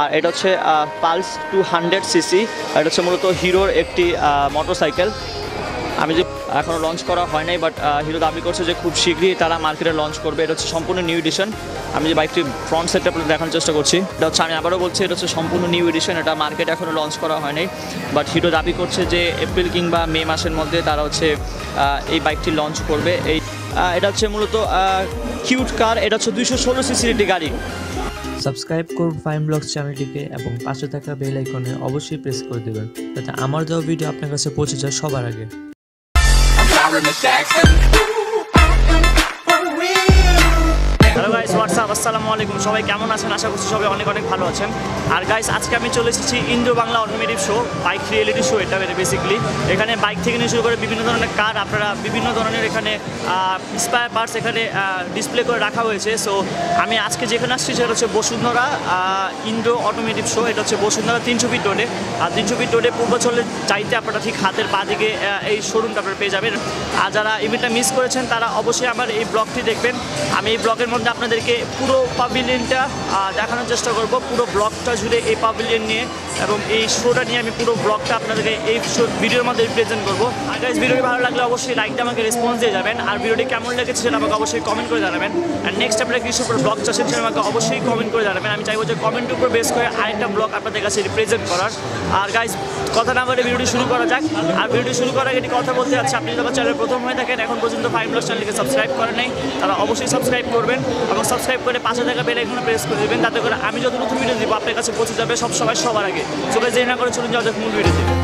আর এটা হচ্ছে pulse two hundred CC এটা হচ্ছে মূলত হিরোর একটি মোটরসাইকেল আমি যে এখনও লঞ্চ করা হয় নাই বাট হিরো দাবি করছে যে খুব শীঘ্রই তারা মার্কেটে লঞ্চ করবে। এটা হচ্ছে সম্পূর্ণ নিউ এডিশন আমি যে বাইকটি ফ্রন্ট সেটটা দেখানোর চেষ্টা করছি, এটা হচ্ছে আমি আবারও বলছি, এটা হচ্ছে সম্পূর্ণ নিউ এডিশন এটা মার্কেটে এখনও লঞ্চ করা হয়নি বাট হিরো দাবি করছে যে এপ্রিল কিংবা মে মাসের মধ্যে তারা হচ্ছে এই বাইকটি লঞ্চ করবে। এই এটা হচ্ছে মূলত কিউট কার এটা হচ্ছে দুইশো ষোলো সিসির একটি গাড়ি। সাবস্ক্রাইব করুন ফাইন ব্লগস চ্যানেলটিকে এবং পাশে থাকা বেল আইকনে অবশ্যই প্রেস করে দেবেন, যাতে আমার দেওয়া ভিডিও আপনার কাছে পৌঁছে যায় সবার আগে। হ্যালো গাইস হোয়াটসঅ্যাপ আসসালামু আলাইকুম। সবাই কেমন আছেন? আশা করছি সবাই অনেক অনেক ভালো আছেন। আর গাইস আজকে আমি চলে এসেছি Indra Bangla automotive show bike reality show এটা বেসিক্যালি এখানে বাইক থেকে নিয়ে শুরু করে বিভিন্ন ধরনের কার আপনারা বিভিন্ন ধরনের এখানে স্পায়ার পার্টস এখানে ডিসপ্লে করে রাখা হয়েছে। সো আমি আজকে যেখানে আসছি সেটা হচ্ছে বসুন্ধরা ইন্দ্র অটোমেটিভ শো এটা হচ্ছে বসুন্ধরা তিনশো ফিট রোডে আর তিনশো ফিট রোডে পূর্বাচলে চাইতে আপনারা ঠিক হাতের পা দিকে এই শোরুমটা আপনারা পেয়ে যাবেন। আর যারা ইভেন্টটা মিস করেছেন, তারা অবশ্যই আমার এই ব্লগটি দেখবেন। আমি এই ব্লগের মধ্যে আপনাদেরকে পুরো পাভিলিয়নটা দেখানোর চেষ্টা করব। পুরো ব্লগটা জুড়ে এই পাভিলিয়ন নিয়ে এবং এই শোটা নিয়ে আমি পুরো ব্লগটা আপনাদেরকে এই ভিডিওর মধ্যে রিপ্রেজেন্ট করব। আর গাইজ ভিডিওটি ভালো লাগলে অবশ্যই লাইকটা আমাকে রেসপন্স দিয়ে যাবেন। আর ভিডিওটি কেমন লেগেছে সেটা আমাকে অবশ্যই কমেন্ট করে জানাবেন। আর নেক্সট আপনারা কিছু উপর চাচ্ছেন সেটা আমাকে অবশ্যই কমেন্ট করে জানাবেন। আমি চাইব যে কমেন্টের উপর বেস করে আরেকটা ব্লগ আপনাদের কাছে রিপ্রেজেন্ট করার। আর গাইজ কথা না বলে ভিডিওটি শুরু করা যাক। আর ভিডিওটি শুরু করার আগে একটি কথা বলতে যাচ্ছে আপনি যদি আমার চ্যানেল প্রথম হয়ে থাকেন, এখন পর্যন্ত ফাইভ ব্লগ চ্যানেলকে সাবস্ক্রাইব করেন নাই তারা অবশ্যই সাবস্ক্রাইব করবেন এবং সাবস্ক্রাইব করে পাশে থাকা বেল এখানে প্রেস করে দেবেন। তাতে করে আমি যত নতুন ভিডিও দিব, আপনার কাছে পৌঁছে যাবে সব সময় সবার আগে। চোখে যে না করে চলুন, যাওয়া যাক মূল ভিডিও দিবে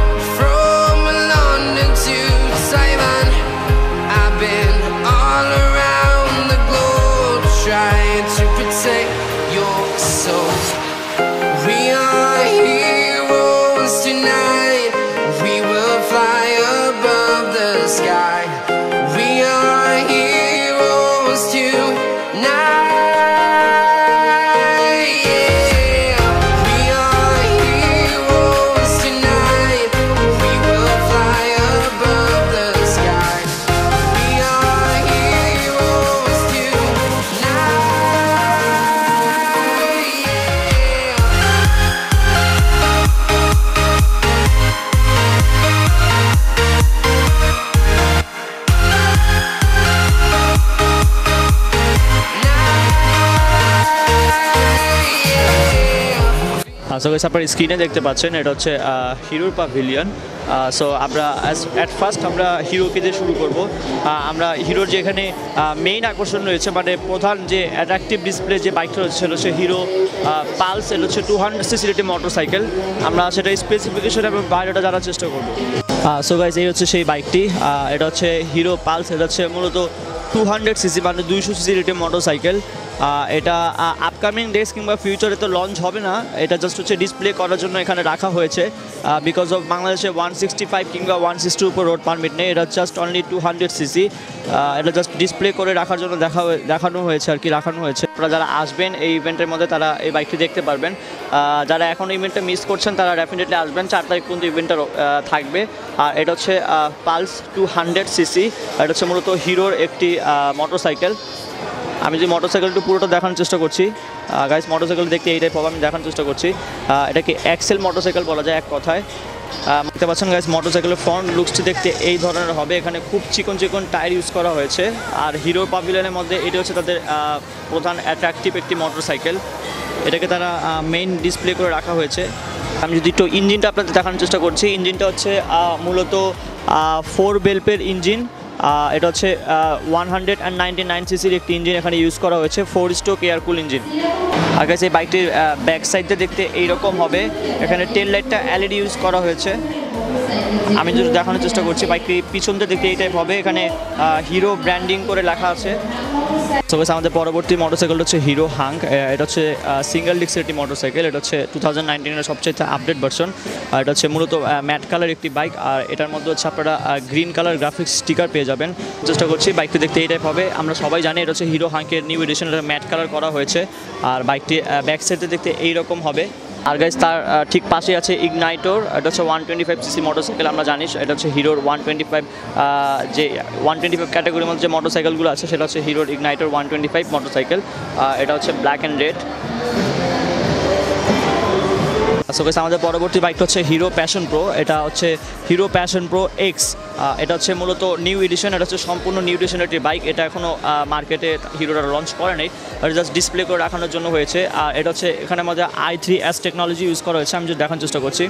so guys আপনার স্ক্রিনে দেখতে পাচ্ছেন, এটা হচ্ছে হিরোর পাভিলিয়ন সো আমরা অ্যাট ফার্স্ট আমরা হিরোকে দিয়ে শুরু করব। আমরা হিরোর যে এখানে মেইন আকর্ষণ রয়েছে মানে প্রধান যে অ্যাট্রাকটিভ ডিসপ্লে যে বাইকটা রয়েছে, সেটা হচ্ছে হিরো পালস এটা হচ্ছে টু হান্ড্রেড সিসিলিটি মোটর সাইকেল আমরা সেটা স্পেসিফিকেশন এবং বাইরেটা জানার চেষ্টা করব। সো গাইজ এই হচ্ছে সেই বাইকটি এটা হচ্ছে হিরো পালস এটা হচ্ছে মূলত টু হান্ড্রেড সিসি মানে দুইশো সিসির একটি মোটর সাইকেল এটা আপকামিং ডেজ কিংবা ফিউচারে তো লঞ্চ হবে না। এটা জাস্ট হচ্ছে ডিসপ্লে করার জন্য এখানে রাখা হয়েছে। বিকজ অফ বাংলাদেশে ওয়ান সিক্সটি ফাইভ কিংবা ওয়ান সিক্সটির উপর রোড পারমিট নেই। এটা just only two hundred CC এটা জাস্ট ডিসপ্লে করে রাখার জন্য দেখা দেখানো হয়েছে আর কি, রাখানো হয়েছে। আপনারা যারা আসবেন এই ইভেন্টের মধ্যে, তারা এই বাইকটি দেখতে পারবেন। যারা এখন ইভেন্টটা মিস করছেন, তারা ডেফিনেটলি আসবেন। চার তারিখ পর্যন্ত ইভেন্টটা থাকবে। আর এটা হচ্ছে পালস টু হান্ড্রেড সিসি এটা হচ্ছে মূলত হিরোর একটি মোটরসাইকেল আমি যে মোটরসাইকেলটা পুরোটা দেখানোর চেষ্টা করছি। গাইস মোটরসাইকেল দেখতে এই টাইপ হবে আমি দেখানোর চেষ্টা করছি। এটাকে এক্সেল মোটরসাইকেল বলা যায় এক কথায়। দেখতে পাচ্ছেন গাইস মোটরসাইকেলের ফ্রন্ট লুকসটি দেখতে এই ধরনের হবে। এখানে খুব চিকন চিকন টায়ার ইউজ করা হয়েছে। আর হিরো পাভিলিয়নের মধ্যে এটা হচ্ছে তাদের প্রধান অ্যাট্রাকটিভ একটি মোটরসাইকেল এটাকে তারা মেইন ডিসপ্লে করে রাখা হয়েছে। আমি যদি একটু ইঞ্জিনটা আপনাদের দেখানোর চেষ্টা করছি। ইঞ্জিনটা হচ্ছে মূলত ফোর বেলপের ইঞ্জিন এটা হচ্ছে one hundred and ninety nine সিসির একটি ইঞ্জিন এখানে ইউজ করা হয়েছে ফোর স্ট্রোক এয়ারকুল ইঞ্জিন আগে সেই বাইকটির ব্যাক সাইডটা দেখতে এইরকম হবে। এখানে টেল লাইটটা এলইডি ইউজ করা হয়েছে। আমি যদি দেখানোর চেষ্টা করছি বাইকটি পিছনটা দেখতে এই টাইপ হবে। এখানে হিরো ব্র্যান্ডিং করে লেখা আছে। Guys, আমাদের পরবর্তী মোটরসাইকেল হচ্ছে হিরো হাঙ্ক এটা হচ্ছে সিঙ্গেল ডিক্সের একটি মোটরসাইকেল এটা হচ্ছে টু থাউজেন্ড সবচেয়ে আপডেট ভার্সন আর এটা হচ্ছে মূলত ম্যাট কালার একটি বাইক আর এটার মধ্যে হচ্ছে আপনারা গ্রিন কালার গ্রাফিক্স স্টিকার পেয়ে যাবেন। চেষ্টা করছি বাইকটি দেখতে এই টাইপ হবে। আমরা সবাই জানি এটা হচ্ছে হিরো হাঙ্কের নিউ এডিশন এটা ম্যাট কালার করা হয়েছে আর বাইকটি ব্যাক সাইডে দেখতে এইরকম হবে। আর গাইজ তার ঠিক পাশে আছে ইগনাইটোর এটা হচ্ছে one twenty five CC motorcycle আমরা জানি, এটা হচ্ছে হিরোর ওয়ান টোয়েন্টি ফাইভ যে ওয়ান টোয়েন্টি ফাইভ ক্যাটাগরির মধ্যে যে মোটরসাইকেলগুলো আছে, সেটা হচ্ছে হিরোর Ignitor one twenty five motorcycle এটা হচ্ছে ব্ল্যাক অ্যান্ড রেড সো আমাদের পরবর্তী বাইক হচ্ছে হিরো প্যাশন প্রো এটা হচ্ছে হিরো প্যাশন প্রো এক্স এটা হচ্ছে মূলত নিউ এডিশন এটা হচ্ছে সম্পূর্ণ নিউ এডিশন একটি বাইক এটা এখনও মার্কেটে হিরোটা লঞ্চ করে নেই, এটা জাস্ট ডিসপ্লে করে রাখানোর জন্য হয়েছে, আর এটা হচ্ছে এখানে আমাদের I three S technology use করা হয়েছে, আমি যদি দেখার চেষ্টা করছি।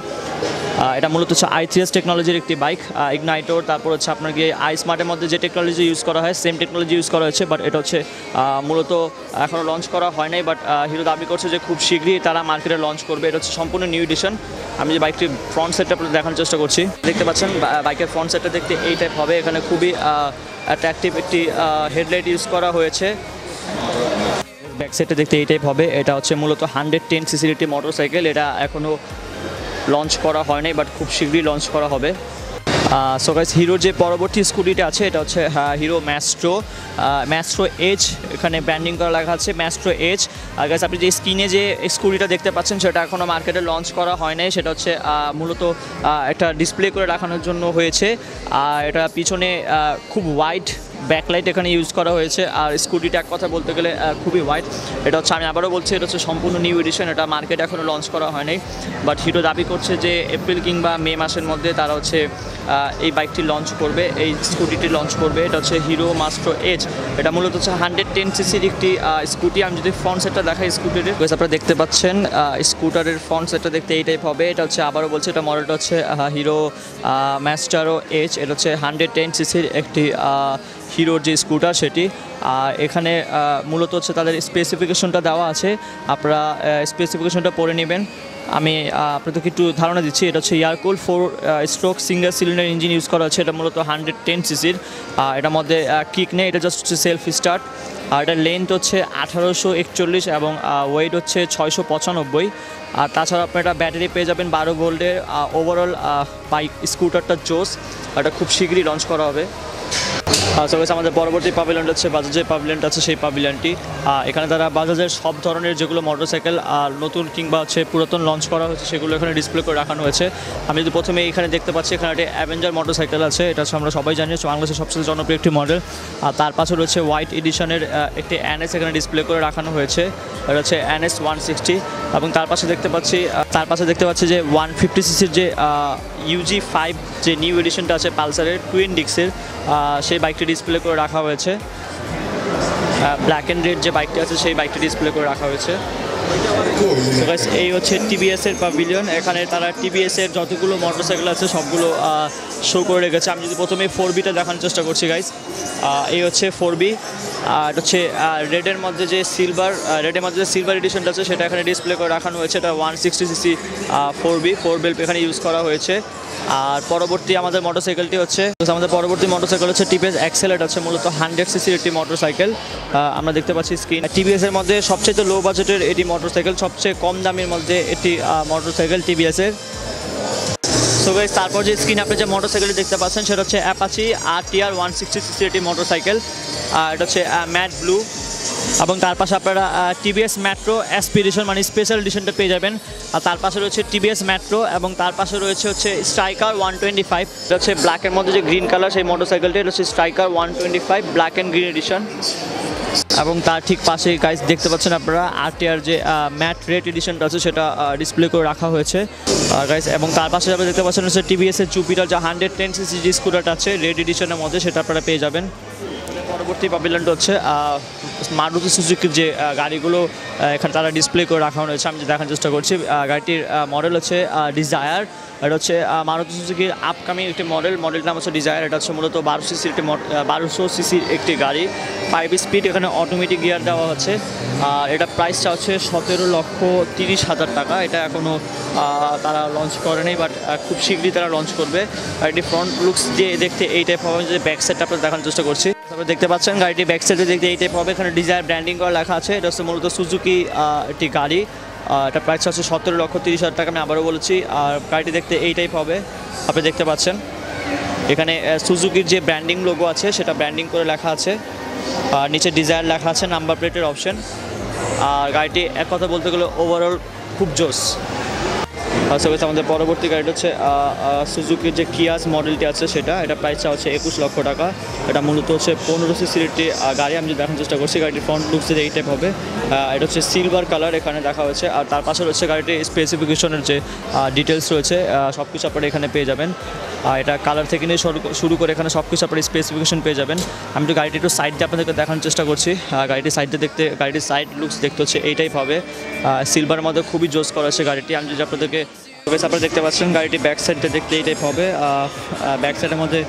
এটা মূলত হচ্ছে আই থ্রি এস টেকনোলজির একটি বাইক ইগনাইটোর তারপর হচ্ছে আপনার গিয়ে আই স্মার্টের মধ্যে যে টেকনোলজি ইউজ করা হয় সেম টেকনোলজি ইউজ করা হয়েছে বাট এটা হচ্ছে মূলত এখনও লঞ্চ করা হয় নাই বাট হিরো দাবি করছে যে খুব শীঘ্রই তারা মার্কেটে লঞ্চ করবে। এটা হচ্ছে সম্পূর্ণ নিউ এডিশন আমি যে বাইকটির ফ্রন্ট সেটটা দেখানোর চেষ্টা করছি, দেখতে পাচ্ছেন বাইকের ফ্রন্ট সেটটা দেখতে এই টাইপ হবে। এখানে খুবই অ্যাট্রাকটিভ একটি হেডলাইট ইউজ করা হয়েছে। ব্যাক সাইডে দেখতে এই টাইপ হবে। এটা হচ্ছে মূলত হান্ড্রেড টেন সিসির একটি মোটরসাইকেল এটা এখনও লঞ্চ করা হয় নাই বাট খুব শীঘ্রই লঞ্চ করা হবে। সো গাইস হিরোর যে পরবর্তী স্কুটিটা আছে, এটা হচ্ছে হিরো ম্যাস্ট্রো ম্যাস্ট্রো এজ এখানে ব্র্যান্ডিং করা লেখা আছে ম্যাস্ট্রো এজ আর গাইস আপনি যে স্ক্রিনে যে স্কুটিটা দেখতে পাচ্ছেন, সেটা এখনও মার্কেটে লঞ্চ করা হয় নাই সেটা হচ্ছে মূলত একটা ডিসপ্লে করে রাখানোর জন্য হয়েছে। আর এটা পিছনে খুব ওয়াইড ব্যাকলাইট এখানে ইউজ করা হয়েছে, আর স্কুটিটা এক কথা বলতে গেলে খুবই হোয়াইট এটা হচ্ছে আমি আবারও বলছি, এটা হচ্ছে সম্পূর্ণ নিউ এডিশন এটা মার্কেটে এখনও লঞ্চ করা হয়নি বাট হিরো দাবি করছে যে এপ্রিল কিংবা মে মাসের মধ্যে তারা হচ্ছে এই বাইকটি লঞ্চ করবে, এই স্কুটিটি লঞ্চ করবে। এটা হচ্ছে হিরো মাস্ট্রো এজ এটা মূলত হচ্ছে হান্ড্রেড টেন সিসির একটি স্কুটি আমি যদি ফ্রন্ট সেটটা দেখাই স্কুটির আপনারা দেখতে পাচ্ছেন স্কুটারের ফ্রন্ট সেটটা দেখতে এই টাইপ হবে। এটা হচ্ছে আবারও বলছে, এটা মডেলটা হচ্ছে হিরো ম্যাস্টারো এজ এটা হচ্ছে হান্ড্রেড টেন সিসির একটি হিরোর যে স্কুটার সেটি, আর এখানে মূলত হচ্ছে তাদের স্পেসিফিকেশনটা দেওয়া আছে। আপনারা স্পেসিফিকেশনটা পড়ে নেবেন। আমি আপনাদেরকে একটু ধারণা দিচ্ছি, এটা হচ্ছে air cool four stroke single cylinder engine use করা হচ্ছে। এটা মূলত হান্ড্রেড টেন সিসির এটার মধ্যে কিক নেই, এটা জাস্ট হচ্ছে সেলফ স্টার্ট আর এটার লেন্থ হচ্ছে আঠারোশো একচল্লিশ এবং ওয়েট হচ্ছে ছয়শো পঁচানব্বই। আর তাছাড়া আপনার এটা ব্যাটারি পেয়ে যাবেন বারো ভোল্টের ওভারঅল বাইক স্কুটারটা জোস এটা খুব শীঘ্রই লঞ্চ করা হবে। সো guys, আমাদের পরবর্তী পাভিলিয়নটা হচ্ছে বাজাজের পাভিলিয়নটা আছে সেই পাভিলিয়নটি এখানে তারা বাজাজের সব ধরনের যেগুলো মোটরসাইকেল আর নতুন কিংবা হচ্ছে পুরাতন লঞ্চ করা হয়েছে সেগুলো এখানে ডিসপ্লে করে রাখানো হয়েছে। আমি যদি প্রথমে এখানে দেখতে পাচ্ছি এখানে একটা অ্যাভেঞ্জার মোটরসাইকেল আছে এটা আমরা সবাই জানি বাংলাদেশের সবচেয়ে জনপ্রিয় একটি মডেল আর তার পাশে রয়েছে হোয়াইট এডিশনের একটি অ্যানএস এখানে ডিসপ্লে করে রাখানো হয়েছে এটা হচ্ছে অ্যানএস ওয়ান সিক্সটি এবং তার পাশে দেখতে পাচ্ছি তার পাশে দেখতে পাচ্ছি যে ওয়ান ফিফটি সিসির যে ইউজি ফাইভ যে নিউ এডিশনটা আছে পালসারের টুইন ডিক্সের সেই বাইকটি ডিসপ্লে করে রাখা হয়েছে। ব্ল্যাক অ্যান্ড রেড যে বাইকটি আছে, সেই বাইকটি ডিসপ্লে করে রাখা হয়েছে। এই হচ্ছে টিভিএসের পাভিলিয়ন এখানে তারা টিভিএসের যতগুলো মোটরসাইকেল আছে, সবগুলো শো করে রেখেছে। আমি যদি প্রথমে ফোর বিটা দেখানোর চেষ্টা করছি গাইস এই হচ্ছে ফোর বি আর হচ্ছে রেডের মধ্যে যে সিলভার রেডের মধ্যে যে সিলভার এডিশনটা আছে, সেটা এখানে ডিসপ্লে করে রাখানো হয়েছে। এটা one sixty cc four V four বেল্প এখানে ইউজ করা হয়েছে। আর পরবর্তী আমাদের মোটরসাইকেলটি হচ্ছে, আমাদের পরবর্তী মোটরসাইকেল হচ্ছে টিপিএস এক্সেল আছে, মূলত হান্ড্রেড সিসির একটি মোটরসাইকেল আমরা দেখতে পাচ্ছি স্ক্রিন টিভিএস এর মধ্যে সবচেয়ে লো বাজেটের এটি মোটরসাইকেল সবচেয়ে কম দামের মধ্যে এটি মোটরসাইকেল টিভিএস এর। সো তারপর যে স্ক্রিন আপনি যে মোটরসাইকেলটি দেখতে পাচ্ছেন, সেটা হচ্ছে Apache R TR one sixty cc এটি মোটরসাইকেল আর এটা হচ্ছে ম্যাট ব্লু এবং তার পাশে আপনারা টিভিএস ম্যাট্রো অ্যাসপিরেশন মানে স্পেশাল এডিশনটা পেয়ে যাবেন। আর তার পাশে রয়েছে টিভিএস মেট্রো এবং তার পাশে রয়েছে হচ্ছে স্ট্রাইকার ওয়ান টোয়েন্টি ফাইভ এটা হচ্ছে ব্ল্যাকের মধ্যে যে গ্রিন কালার সেই মোটরসাইকেলটি এটা হচ্ছে Striker one twenty five black and green edition এবং তার ঠিক পাশে গাইস দেখতে পাচ্ছেন আপনারা আরটিআর যে ম্যাট রেড এডিশনটা আছে, সেটা ডিসপ্লে করে রাখা হয়েছে। গাইস এবং তার পাশে আপনারা দেখতে পাচ্ছেন হচ্ছে টিভিএস এর জুপিটার যে হান্ড্রেড টেন সিসি যে স্কুটারটা আছে রেড এডিশনের মধ্যে, সেটা আপনারা পেয়ে যাবেন। পরবর্তী পাবিলেন্ট হচ্ছে মারুতি সুজুকির যে গাড়িগুলো এখানে তারা ডিসপ্লে করে রাখা হয়েছে। আমি দেখার চেষ্টা করছি। গাড়িটির মডেল হচ্ছে ডিজায়ার এটা হচ্ছে মারুতি সুজুকির আপকামিং একটি মডেল মডেলটার নাম হচ্ছে ডিজায়ার এটা হচ্ছে মূলত বারোশো সিসির একটি বারোশো সিসির একটি গাড়ি। ফাইভ স্পিড এখানে অটোমেটিক গিয়ার দেওয়া হচ্ছে। আর এটা প্রাইসটা হচ্ছে সতেরো লক্ষ তিরিশ হাজার টাকা। এটা এখনও তারা লঞ্চ করেনি বাট খুব শীঘ্রই তারা লঞ্চ করবে। আর এটি ফ্রন্ট লুকস যে দেখতে এই টাইপ হবে, যে ব্যাক সাইডটা আপনার দেখানোর চেষ্টা করছি। তারপরে দেখতে পাচ্ছেন গাড়িটি ব্যাক সাইডে দেখতে এই টাইপ হবে। এখানে ডিজায়ার ব্র্যান্ডিং করা লেখা আছে। এটা হচ্ছে মূলত সুজুকি একটি গাড়ি। এটা প্রাইস হচ্ছে সতেরো লক্ষ তিরিশ হাজার টাকা, আমি আবারও বলেছি। আর গাড়িটি দেখতে এই টাইপ হবে, আপনি দেখতে পাচ্ছেন। এখানে সুজুকির যে ব্র্যান্ডিং লোগো আছে, সেটা ব্র্যান্ডিং করে লেখা আছে। আর নিচে ডিজায়ার লেখা আছে নাম্বার প্লেটের অপশন আর গাড়িটি, এক কথা বলতে গেলে ওভারঅল খুব জোস। বেশ আমাদের পরবর্তী গাড়িটা হচ্ছে সুজুকির যে কিয়াস মডেলটি আছে সেটা, এটা প্রাইসটা হচ্ছে একুশ লক্ষ টাকা। এটা মূলত হচ্ছে পনেরো সিসির গাড়ি আমি দেখানোর চেষ্টা করছি, গাড়িটির ফ্রন্ট লুকস এই টাইপ হবে। এটা হচ্ছে সিলভার কালার এখানে দেখা হয়েছে, আর তার পাশে রয়েছে গাড়িটির স্পেসিফিকেশনের যে ডিটেলস রয়েছে সব কিছু আপনারা এখানে পেয়ে যাবেন। আর এটা কালার থেকে নিয়ে শুরু- করে এখানে সব কিছু আপনারা স্পেসিফিকেশন পেয়ে যাবেন। আমি একটু গাড়িটি একটু সাইড দিয়ে আপনাদেরকে দেখানোর চেষ্টা করছি। গাড়িটির সাইডে দেখতে, গাড়িটির সাইড লুকস দেখতে হচ্ছে এই টাইপ হবে। সিলভারের মধ্যে খুবই জোস করা হয়েছে গাড়িটি। আমি যদি আপনাদেরকে বেশ, আপনারা দেখতে পাচ্ছেন গাড়িটি ব্যাক সাইডটা দেখতে এই টাইপ হবে। ব্যাক সাইডের মধ্যে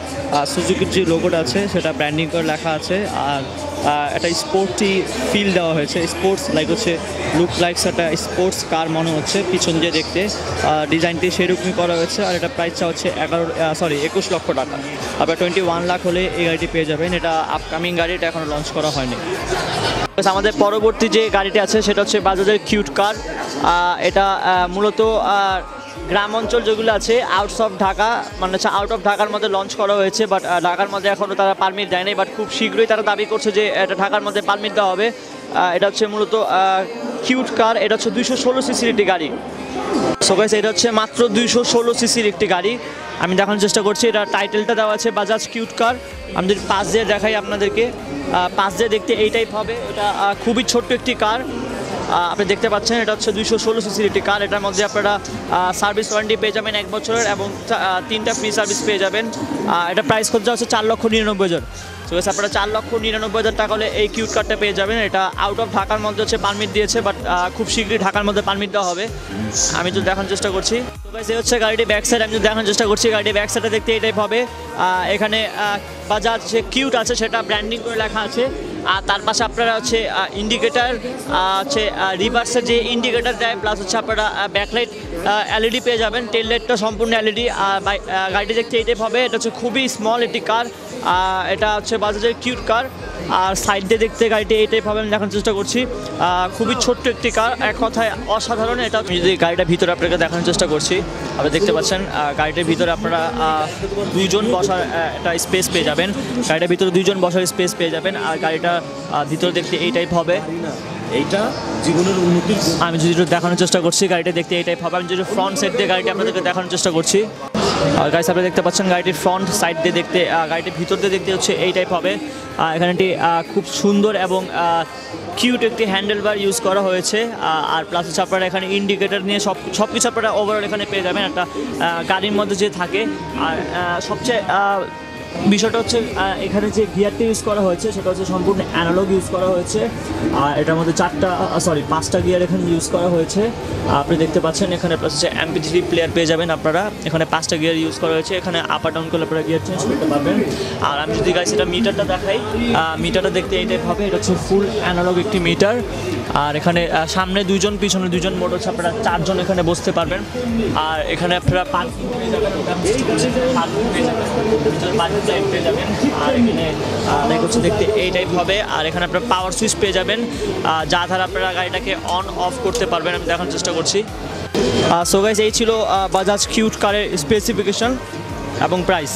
সুজুকির যে লোগোটা আছে, সেটা ব্র্যান্ডিং করে লেখা আছে। আর একটা স্পোর্টটি ফিল দেওয়া হয়েছে। স্পোর্টস লাইক হচ্ছে লুক লাইকস একটা স্পোর্টস কার মনে হচ্ছে, পিছন দিয়ে দেখতে। ডিজাইনটি সেরকমই করা হয়েছে। আর এটা প্রাইসটা হচ্ছে এগারো সরি একুশ লক্ষ টাকা। আপনার টোয়েন্টি ওয়ান লাখ হলে এই গাড়িটি পেয়ে যাবেন। এটা আপকামিং গাড়ি, এটা এখনও লঞ্চ করা হয়নি। আমাদের পরবর্তী যে গাড়িটি আছে, সেটা হচ্ছে বাজাজের কিউট কার এটা মূলত গ্রাম অঞ্চল যেগুলো আছে আউটস অফ ঢাকা মানে হচ্ছে আউট অফ ঢাকার মধ্যে লঞ্চ করা হয়েছে বাট ঢাকার মধ্যে এখনও তারা পারমিট দেয়নি বাট খুব শীঘ্রই তারা দাবি করছে যে এটা ঢাকার মধ্যে পারমিট দেওয়া হবে। এটা হচ্ছে মূলত কিউট কার এটা হচ্ছে দুইশো ষোলো সিসির একটি গাড়ি। সো গাইস এটা হচ্ছে মাত্র দুইশো ষোলো সিসির একটি গাড়ি। আমি দেখানোর চেষ্টা করছি, এটা টাইটেলটা দেওয়া আছে বাজাজ কিউট কার আমি যদি পাশ দিয়ে দেখাই আপনাদেরকে পাশ দিয়ে দেখতে এই টাইপ হবে। এটা খুবই ছোট্ট একটি কার আপনি দেখতে পাচ্ছেন, এটা হচ্ছে দুইশো ষোলো সিসির একটি কার। এটার মধ্যে আপনারা সার্ভিস ওয়ারেন্টি পেয়ে যাবেন এক বছরের এবং তিনটা ফ্রি সার্ভিস পেয়ে যাবেন। এটা প্রাইস খরচা হচ্ছে চার লক্ষ নিরানব্বই হাজার। তো guys, আপনারা চার লক্ষ নিরানব্বই হাজার টাকা হলে এই কিউট কার্ডটা পেয়ে যাবেন। এটা আউট অফ ঢাকার মধ্যে হচ্ছে পারমিট দিয়েছে বাট খুব শীঘ্রই ঢাকার মধ্যে পারমিট দেওয়া হবে। আমি তো দেখানোর চেষ্টা করছি। তো হচ্ছে গাড়িটি ব্যাক সাইড আমি যদি দেখানোর চেষ্টা করছি। গাড়িটি ব্যাক সাইডে দেখতে এই টাইপ হবে। এখানে বাজাজ যে কিউট আছে সেটা ব্র্যান্ডিং করে লেখা আছে। আর তার পাশে আপনারা হচ্ছে ইন্ডিকেটার হচ্ছে রিভার্সের যে ইন্ডিকেটার দেয় প্লাস হচ্ছে আপনারা ব্যাকলাইট এলইডি পেয়ে যাবেন। টেল লাইটটা সম্পূর্ণ এলইডি আর গাড়িটি দেখতে এই টাইপ হবে। এটা হচ্ছে খুবই স্মল একটি কার এটা হচ্ছে বাজাজের কিউট কার আর সাইড দিয়ে দেখতে গাড়িটি এই টাইপ হবে আমি দেখানোর চেষ্টা করছি। আহ, খুবই ছোট্ট একটি কার এক কথায় অসাধারণ। এটা আমি যদি গাড়িটার ভিতরে আপনাকে দেখানোর চেষ্টা করছি আপনি দেখতে পাচ্ছেন গাড়িটার ভিতরে আপনারা দুইজন বসার একটা স্পেস পেয়ে যাবেন। গাড়িটার ভিতরে দুইজন বসার স্পেস পেয়ে যাবেন। আর গাড়িটা ভিতরে দেখতে এই টাইপ হবে। এইটা জীবনের উন্নতির আমি যদি দেখানোর চেষ্টা করছি গাড়িটা দেখতে এই টাইপ হবে। আমি যদি ফ্রন্ট সাইড দিয়ে গাড়িটা আপনাদেরকে দেখানোর চেষ্টা করছি। আর গাড়ি আপনি দেখতে পাচ্ছেন গাড়িটির ফ্রন্ট সাইড দিয়ে দেখতে গাড়িটির ভিতর দিয়ে দেখতে হচ্ছে এই টাইপ হবে। এখানেটি এখানে একটি খুব সুন্দর এবং কিউট একটি হ্যান্ডেল বার ইউজ করা হয়েছে। আর প্লাস হচ্ছে আপনারা এখানে ইন্ডিকেটার নিয়ে সব সব কিছু আপনারা ওভারঅল এখানে পেয়ে যাবেন। একটা গাড়ির মধ্যে যে থাকে। আর সবচেয়ে বিষয়টা হচ্ছে এখানে যে গিয়ারটা ইউজ করা হয়েছে, সেটা হচ্ছে সম্পূর্ণ অ্যানালগ ইউজ করা হয়েছে। আর এটার মধ্যে চারটা সরি পাঁচটা গিয়ার এখানে ইউজ করা হয়েছে। আপনি দেখতে পাচ্ছেন, এখানে প্লাস হচ্ছে এমপি থ্রি প্লেয়ার পেয়ে যাবেন আপনারা। এখানে পাঁচটা গিয়ার ইউজ করা হয়েছে। এখানে আপ ডাউন করলে আপনারা গিয়ার চেঞ্জ করতে পারবেন। আর আমি যদি গাইছি এটা মিটারটা দেখাই মিটারটা দেখতে এই টাইপ হবে। এটা হচ্ছে ফুল অ্যানালগ একটি মিটার আর এখানে সামনে দুজন পিছনে দুজন মোট হচ্ছে আপনারা চারজন এখানে বসতে পারবেন। আর এখানে আপনারা পার্কিং পার্কিং আহ, দেখ দেখতে এই টাইপ হবে। আর এখানে আপনার পাওয়ার সুইচ পেয়ে যাবেন। যা দ্বারা আপনারা গাড়িটাকে অন অফ করতে পারবেন আমি দেখানোর চেষ্টা করছি। সো গাইজ এই ছিল বাজাজ কিউট কারের স্পেসিফিকেশন এবং প্রাইস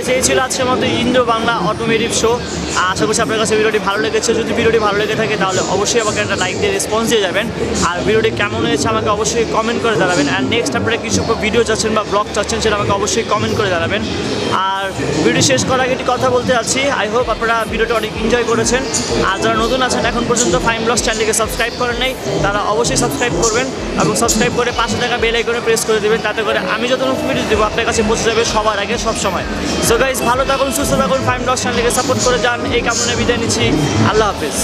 এই ছিল আজকের মতো ইন্দ্র বাংলা অটোমেটিভ শো। আশা করছি আপনার কাছে ভিডিওটি ভালো লেগেছে। যদি ভিডিওটি ভালো লেগে থাকে তাহলে অবশ্যই আমাকে একটা লাইক দিয়ে রেসপন্স দিয়ে যাবেন। আর ভিডিওটি কেমন হয়েছে আমাকে অবশ্যই কমেন্ট করে জানাবেন। আর নেক্সট আপনারা কিছু ভিডিও চাচ্ছেন বা ব্লগ চাচ্ছেন সেটা আমাকে অবশ্যই কমেন্ট করে জানাবেন। আর ভিডিও শেষ করার আগে একটি কথা বলতে যাচ্ছি। আই হোপ আপনারা ভিডিওটি অনেক এনজয় করেছেন। আর যারা নতুন আছেন, এখন পর্যন্ত ফাইন ব্লগ চ্যানেলটিকে সাবস্ক্রাইব করেন নাই, তারা অবশ্যই সাবস্ক্রাইব করবেন এবং সাবস্ক্রাইব করে পাশে থাকা বেল আইকনে প্রেস করে দেবেন। তাতে করে আমি যত ভিডিও দেবো, আপনার কাছে পৌঁছে যাবে সবার আগে সব সময় সো গাইজ ভালো থাকুন, সুস্থ থাকুন ফাইম চ্যানেলকে সাপোর্ট করে যান। এই কামনে বিদায় নিচ্ছি। আল্লাহ হাফিজ।